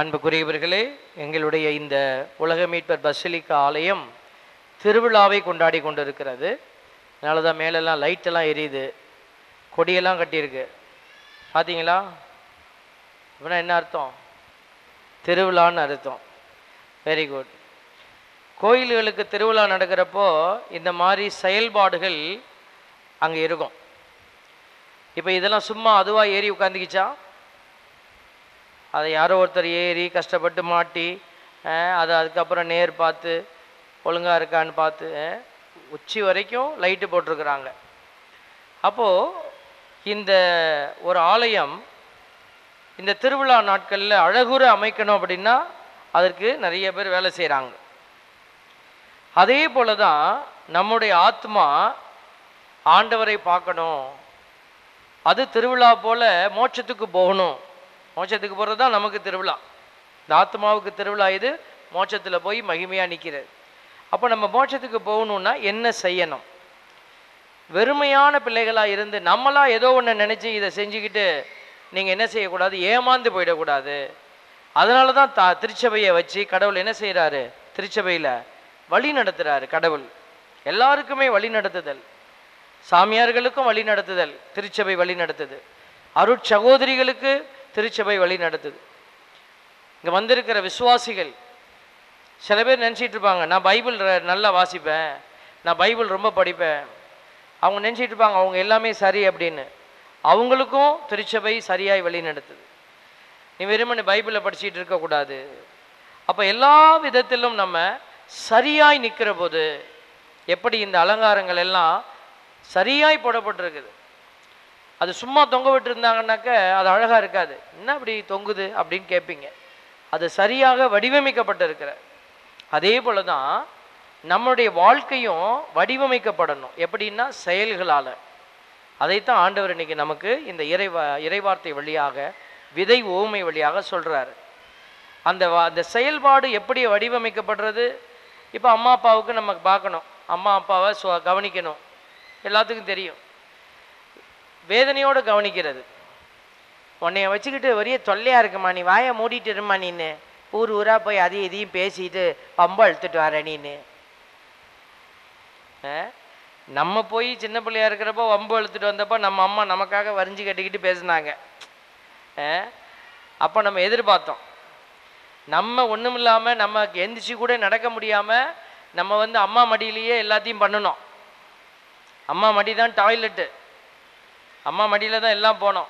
அன்புக்குரியவர்களே எங்களுடைய இந்த உலக மீட்பர் பசிலிக்க ஆலயம் திருவிழாவை கொண்டாடி கொண்டிருக்கிறது. அதனால தான் மேலெல்லாம் லைட்டெல்லாம் எரியுது. கொடியெல்லாம் கட்டியிருக்கு. பார்த்தீங்களா அப்படின்னா என்ன அர்த்தம்? திருவிழான்னு அர்த்தம். வெரி குட் கோயில்களுக்கு திருவிழா நடக்கிறப்போ இந்த மாதிரி செயல்பாடுகள் அங்கே இருக்கும். இப்போ இதெல்லாம் சும்மா அதுவாக ஏறி உட்காந்துக்கிச்சா அதை யாரோ ஒருத்தர் ஏறி கஷ்டப்பட்டு மாட்டி அதை அதுக்கப்புறம் நேர் பார்த்து ஒழுங்காக இருக்கான்னு பார்த்து உச்சி வரைக்கும் லைட்டு போட்டிருக்கிறாங்க. அப்போது இந்த ஒரு ஆலயம் இந்த திருவிழா நாட்களில் அழகுற அமைக்கணும் அப்படின்னா அதற்கு நிறைய பேர் வேலை செய்கிறாங்க அதே போல தான் நம்முடைய ஆத்மா ஆண்டவரை பார்க்கணும். அது திருவிழா போல மோட்சத்துக்கு போகணும். மோட்சத்துக்கு போகிறது தான் நமக்கு திருவிழா. இந்த ஆத்மாவுக்கு திருவிழா இது மோட்சத்தில் போய் மகிமையாக நிற்கிறது அப்போ நம்ம மோட்சத்துக்கு போகணுன்னா என்ன செய்யணும்? வெறுமையான பிள்ளைகளாக இருந்து நம்மளாக ஏதோ ஒன்று நினச்சி இதை செஞ்சுக்கிட்டு நீங்கள் என்ன செய்யக்கூடாது? ஏமாந்து போயிடக்கூடாது. அதனால தான் தா திருச்சபையை வச்சு கடவுள் என்ன செய்கிறாரு திருச்சபையில் வழி நடத்துகிறாரு கடவுள். எல்லாருக்குமே வழி நடத்துதல். சாமியார்களுக்கும் வழி நடத்துதல். திருச்சபை வழி நடத்துது. அருட்சகோதரிகளுக்கு திருச்சபை வழி நடத்துது இங்கே வந்திருக்கிற விசுவாசிகள் சில பேர் நினச்சிட்டு இருப்பாங்க நான் பைபிள் நல்லா வாசிப்பேன் நான் பைபிள் ரொம்ப படிப்பேன். அவங்க நினச்சிட்டு இருப்பாங்க அவங்க எல்லாமே சரி அப்படின்னு. அவங்களுக்கும் திருச்சபை சரியாய் வழி நடத்துது நீ வெறுமனு பைபிளை படிச்சுட்டு இருக்கக்கூடாது அப்போ எல்லா விதத்திலும் நம்ம சரியாய் நிற்கிற போது எப்படி இந்த அலங்காரங்கள் எல்லாம் சரியாய் போடப்பட்டிருக்குது. அது சும்மா தொங்க விட்டுருந்தாங்கன்னாக்க அது அழகாக இருக்காது. என்ன அப்படி தொங்குது அப்படின்னு கேட்பீங்க அது சரியாக வடிவமைக்கப்பட்டிருக்கிற. அதே போல தான் நம்மளுடைய வாழ்க்கையும் வடிவமைக்கப்படணும். எப்படின்னா செயல்களால். அதைத்தான் ஆண்டவர் இன்னைக்கு நமக்கு இந்த இறைவா இறைவார்த்தை வழியாக விதை ஓமை வழியாக சொல்கிறாரு அந்த வா- அந்த செயல்பாடு எப்படி வடிவமைக்கப்படுறது? இப்போ அம்மா அப்பாவுக்கு நம்ம பார்க்கணும். அம்மா அப்பாவை கவனிக்கணும். எல்லாத்துக்கும் தெரியும். வேதனையோடு கவனிக்கிறது. உன்னைய வச்சுக்கிட்டு ஒரே தொல்லையாக இருக்குமா? நீ வாயை மூடிட்டு இருமா நீன்னு. ஊர் ஊராக போய் அதையும் இதையும் பேசிட்டு பம்பை அழுத்துட்டு வர நீன்னு. ஆ? நம்ம போய் சின்ன பிள்ளையா இருக்கிறப்போ வம்பு அழுத்துட்டு வந்தப்போ நம்ம அம்மா நமக்காக வரிஞ்சு கட்டிக்கிட்டு பேசுனாங்க. அப்போ நம்ம எதிர்பார்த்தோம். நம்ம ஒன்றும் இல்லாமல் நம்ம எந்திரிச்சு கூட நடக்க முடியாமல் நம்ம வந்து அம்மா மடியிலேயே எல்லாத்தையும் பண்ணணும். அம்மா மடி தான் டாய்லெட்டு அம்மா மடியில் தான் எல்லாம் போனோம்.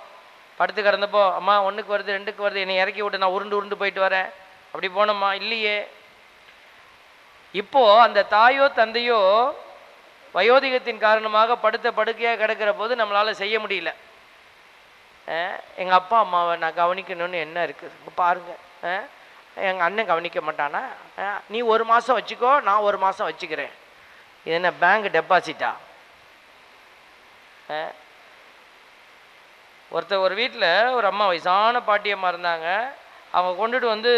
படுத்து கிடந்தப்போ அம்மா ஒன்றுக்கு வருது ரெண்டுக்கு வருது என்னை இறக்கி விட்டு நான் உருண்டு உருண்டு போயிட்டு வரேன். அப்படி போனோம்மா இல்லையே. இப்போது அந்த தாயோ தந்தையோ வயோதிகத்தின் காரணமாக படுத்த படுக்கையாக கிடக்கிற போது நம்மளால் செய்ய முடியல. எங்கள் அப்பா அம்மாவை நான் கவனிக்கணும்னு என்ன இருக்குது பாருங்கள் எங்கள் அண்ணன் கவனிக்க மாட்டானா? நீ ஒரு மாதம் வச்சுக்கோ நான் ஒரு மாதம் வச்சுக்கிறேன். இது என்ன பேங்க் டெபாசிட்டா? ஒருத்தர் ஒரு வீட்டில் ஒரு அம்மா வயசான பாட்டியம்மா இருந்தாங்க. அவங்க கொண்டுட்டு வந்து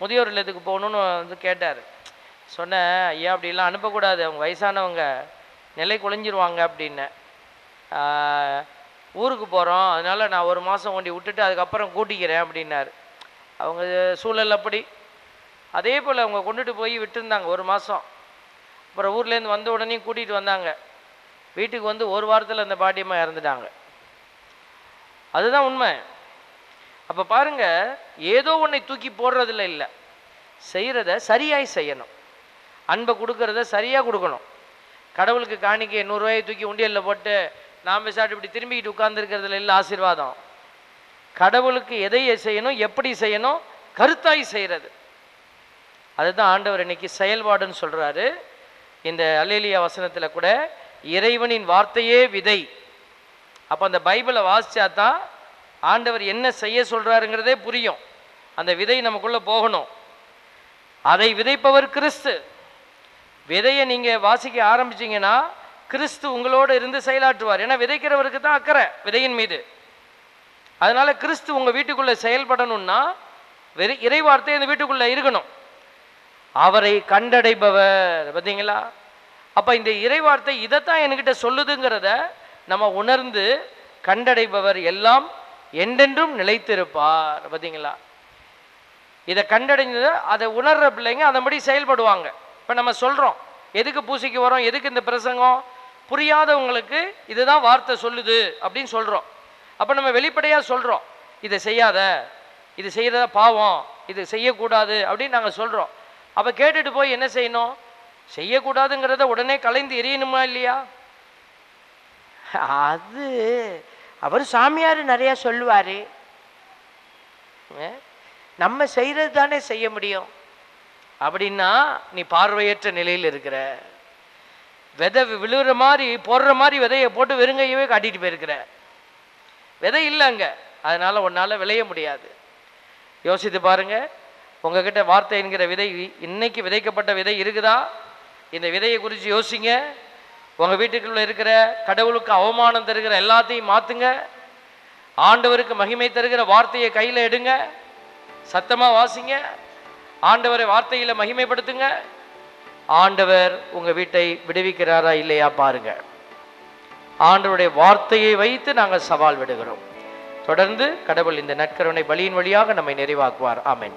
முதியோர் இல்லத்துக்கு போகணுன்னு வந்து கேட்டார். சொன்னேன் ஐயா அப்படிலாம் அனுப்பக்கூடாது. அவங்க வயசானவங்க. நிலை குலைஞ்சிருவாங்க அப்படின்னு ஊருக்கு போகிறோம் அதனால் நான் ஒரு மாதம் கொண்டு விட்டுட்டு அதுக்கப்புறம் கூட்டிக்கிறேன் அப்படின்னாரு. அவங்க சூழல் அப்படி. அதே போல் அவங்க கொண்டுட்டு போய் விட்டுருந்தாங்க ஒரு மாதம் அப்புறம் ஊர்லேருந்து வந்த உடனே கூட்டிகிட்டு வந்தாங்க. வீட்டுக்கு வந்து ஒரு வாரத்தில் அந்த பாட்டியம்மா இறந்துட்டாங்க. அதுதான் உண்மை. அப்போ பாருங்க ஏதோ ஒன்றை தூக்கி போடுறதுல இல்லை. செய்கிறத சரியாய் செய்யணும். அன்பை கொடுக்கறத சரியாக கொடுக்கணும். கடவுளுக்கு காணிக்கை நூறுரூவாயை தூக்கி உண்டியலில் போட்டு நாம் சாப்பிட்டு இப்படி திரும்பிக்கிட்டு உட்கார்ந்துருக்கிறதுல இல்லை ஆசீர்வாதம். கடவுளுக்கு எதை செய்யணும் எப்படி செய்யணும் கருத்தாய் செய்கிறது அதுதான் ஆண்டவர் இன்னைக்கு செயல்பாடுன்னு சொல்கிறாரு இந்த அல்லேலியா வசனத்தில் கூட இறைவனின் வார்த்தையே விதை. அப்போ அந்த பைபிளை வாசித்தா தான் ஆண்டவர் என்ன செய்ய சொல்கிறாருங்கிறதே புரியும். அந்த விதை நமக்குள்ளே போகணும். அதை விதைப்பவர் கிறிஸ்து. விதையை நீங்கள் வாசிக்க ஆரம்பிச்சீங்கன்னா கிறிஸ்து உங்களோட இருந்து செயலாற்றுவார். ஏன்னா விதைக்கிறவருக்கு தான் அக்கறை விதையின் மீது. அதனால் கிறிஸ்து உங்கள் வீட்டுக்குள்ளே செயல்படணும்னா வெறி இறைவார்த்தை அந்த வீட்டுக்குள்ளே இருக்கணும். அவரை கண்டடைபவர். பார்த்தீங்களா அப்போ இந்த இறைவார்த்தை இதைத்தான் என்கிட்ட சொல்லுதுங்கிறத நம்ம உணர்ந்து கண்டடைபவர் எல்லாம் என்றென்றும் நிலைத்திருப்பார். பார்த்தீங்களா? இதை கண்டடைஞ்சது அதை உணர்ற பிள்ளைங்க அதன்படி செயல்படுவாங்க. இப்போ நம்ம சொல்கிறோம் எதுக்கு பூசைக்கு வரோம் எதுக்கு இந்த பிரசங்கம்? புரியாதவங்களுக்கு இதுதான் வார்த்தை சொல்லுது அப்படின்னு சொல்கிறோம் அப்போ நம்ம வெளிப்படையாக சொல்கிறோம் இதை செய்யாத இது செய்கிறத பாவம் இது செய்யக்கூடாது அப்படின்னு நாங்கள் சொல்கிறோம் அப்போ கேட்டுட்டு போய் என்ன செய்யணும்? செய்யக்கூடாதுங்கிறத உடனே கலைந்து எரியணுமா இல்லையா? அது அவர் சாமியார் நிறையா சொல்லுவார். நம்ம செய்கிறது தானே செய்ய முடியும். அப்படின்னா நீ பார்வையற்ற நிலையில் இருக்கிற விதை விழுகிற மாதிரி போடுற மாதிரி விதையை போட்டு வெறுங்கையவே காட்டிட்டு போயிருக்கிற. விதை இல்லைங்க அதனால் உன்னால் விளைய முடியாது. யோசித்து பாருங்க. உங்ககிட்ட வார்த்தை என்கிற விதை இன்னைக்கு விதைக்கப்பட்ட விதை இருக்குதா? இந்த விதையை குறித்து யோசிங்க. உங்கள் வீட்டுக்குள்ள இருக்கிற கடவுளுக்கு அவமானம் தருகிற எல்லாத்தையும் மாற்றுங்க ஆண்டவருக்கு மகிமை தருகிற வார்த்தையை கையில் எடுங்க. சத்தமாக வாசிங்க. ஆண்டவரை வார்த்தையில் மகிமைப்படுத்துங்க. ஆண்டவர் உங்கள் வீட்டை விடுவிக்கிறாரா இல்லையா பாருங்க. ஆண்டவருடைய வார்த்தையை வைத்து நாங்கள் சவால் விடுகிறோம். தொடர்ந்து கடவுள் இந்த நற்கருணை பலியின் வழியாக நம்மை நிறைவாக்குவார். ஆமேன்.